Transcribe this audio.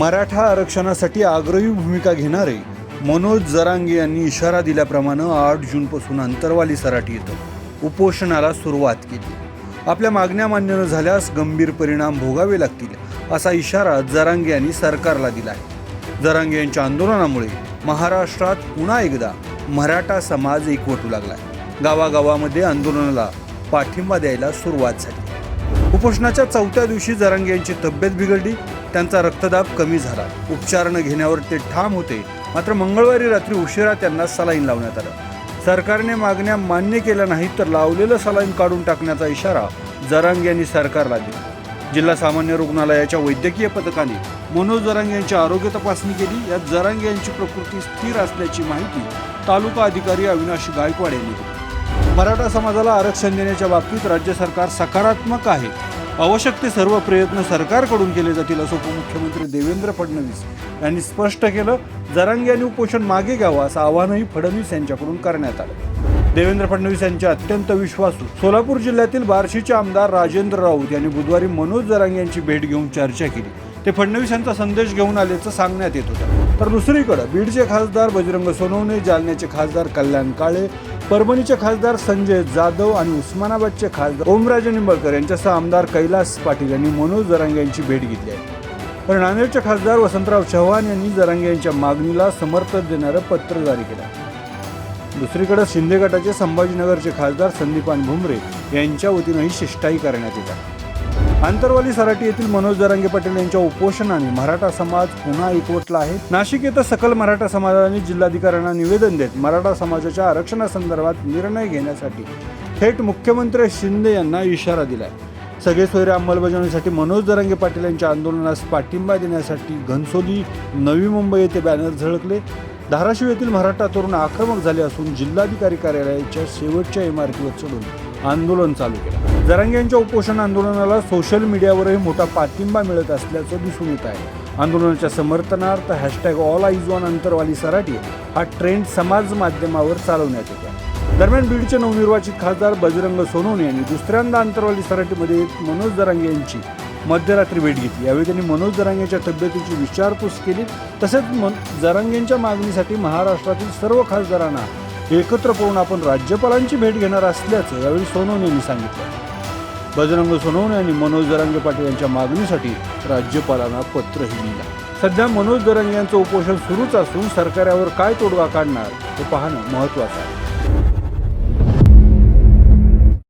मराठा आरक्षणासाठी आग्रही भूमिका घेणारे मनोज जरांगे यांनी इशारा दिल्याप्रमाणे आठ जूनपासून अंतरवाली सराठी येतं उपोषणाला सुरुवात केली. आपल्या मागण्या मान्य न झाल्यास गंभीर परिणाम भोगावे लागतील असा इशारा जरांगे यांनी सरकारला दिला आहे जरांगे यांच्या आंदोलनामुळे महाराष्ट्रात पुन्हा एकदा मराठा समाज एकवटू लागला गावागावामध्ये आंदोलनाला पाठिंबा द्यायला सुरुवात झाली. उपोषणाच्या चौथ्या दिवशी जरांगे यांची तब्येत बिघडली. त्यांचा रक्तदाब कमी झाला. उपचार न घेण्यावर ते ठाम होते. मात्र मंगळवारी रात्री उशिरा त्यांना सलाईन लावण्यात आलं. सरकारने मागण्या मान्य केल्या नाहीत तर लावलेलं सलाईन काढून टाकण्याचा इशारा जरांग यांनी सरकारला दिला. जिल्हा सामान्य रुग्णालयाच्या वैद्यकीय पथकाने मनोज जरांग यांची आरोग्य तपासणी केली. यात जरांग यांची प्रकृती स्थिर असल्याची माहिती तालुका अधिकारी अविनाश गायकवाड यांनी दिली. मराठा समाजाला आरक्षण देण्याच्या बाबतीत राज्य सरकार सकारात्मक आहे. आवश्यक ते सर्व प्रयत्न सरकारकडून केले जातील असं उपमुख्यमंत्री देवेंद्र फडणवीस यांनी स्पष्ट केलं. जरांगी यांनी उपोषण मागे घ्यावं असं आवाहनही फडणवीस यांच्याकडून करण्यात आलं. देवेंद्र फडणवीस यांचे अत्यंत विश्वासू. सोलापूर जिल्ह्यातील बार्शीचे आमदार राजेंद्र राऊत यांनी बुधवारी मनोज जरांगे यांची भेट घेऊन चर्चा केली. ते फडणवीस यांचा संदेश घेऊन आल्याचं सांगण्यात येत होतं. तर दुसरीकडे बीडचे खासदार बजरंग सोनवणे जालन्याचे खासदार कल्याण काळे परभणीचे खासदार संजय जाधव आणि उस्मानाबादचे खासदार ओमराजे निंबाळकर यांच्यासह आमदार कैलास पाटील यांनी मनोज जरांगे यांची भेट घेतली आहे. तर नांदेडचे खासदार वसंतराव चव्हाण यांनी जरांगे यांच्या मागणीला समर्थन देणारं पत्र जारी केलं दुसरीकडे शिंदे गटाचे संभाजीनगरचे खासदार संदीपान भुमरे यांच्या वतीनंही शिष्टाई करण्यात येतात आंतरवाली सराटी येथील मनोज जरांगे पाटील यांच्या उपोषणाने मराठा समाज पुन्हा एकवटला आहे. नाशिक येथे सकल मराठा समाजाने जिल्हाधिकाऱ्यांना निवेदन देत मराठा समाजाच्या आरक्षणासंदर्भात निर्णय घेण्यासाठी थेट मुख्यमंत्री शिंदे यांना इशारा दिलाय. सगळे सोयरे अंमलबजावणीसाठी मनोज जरांगे पाटील यांच्या आंदोलनास पाठिंबा देण्यासाठी घनसोली नवी मुंबई येथे बॅनर झळकले. धाराशिव येथील मराठा तरुण आक्रमक झाले असून जिल्हाधिकारी कार्यालयाच्या शेवटच्या इमारतीवर चढून आंदोलन चालू केलं. जरांग्यांच्या उपोषण आंदोलनाला सोशल मीडियावरही मोठा पाठिंबा मिळत असल्याचं दिसून येत आहे. आंदोलनाच्या समर्थनार्थ hashtag all eyes on Antarwali Sarati हा ट्रेंड समाज माध्यमावर चालवण्यात येतो दरम्यान बीडचे नवनिर्वाचित खासदार बजरंग सोनवणे यांनी दुसऱ्यांदा अंतरवाली सराटीमध्ये मनोज जरांगे यांची मध्यरात्री भेट घेतली. यावेळी त्यांनी मनोज जरांगेच्या तब्येतीची विचारपूस केली. तसेच मन जरांगेंच्या मागणीसाठी महाराष्ट्रातील सर्व खासदारांना एकत्र करून आपण राज्यपालांची भेट घेणार असल्याचं यावेळी सोनवणे यांनी सांगितलं. बजरंग सोनवणे यांनी मनोज दरांगे पाटील यांच्या मागणीसाठी राज्यपालांना पत्रही लिहिलं. सध्या मनोज जरांगे यांचं उपोषण सुरूच असून सरकार यावर काय तोडगा काढणार हे पाहणं महत्त्वाचं आहे.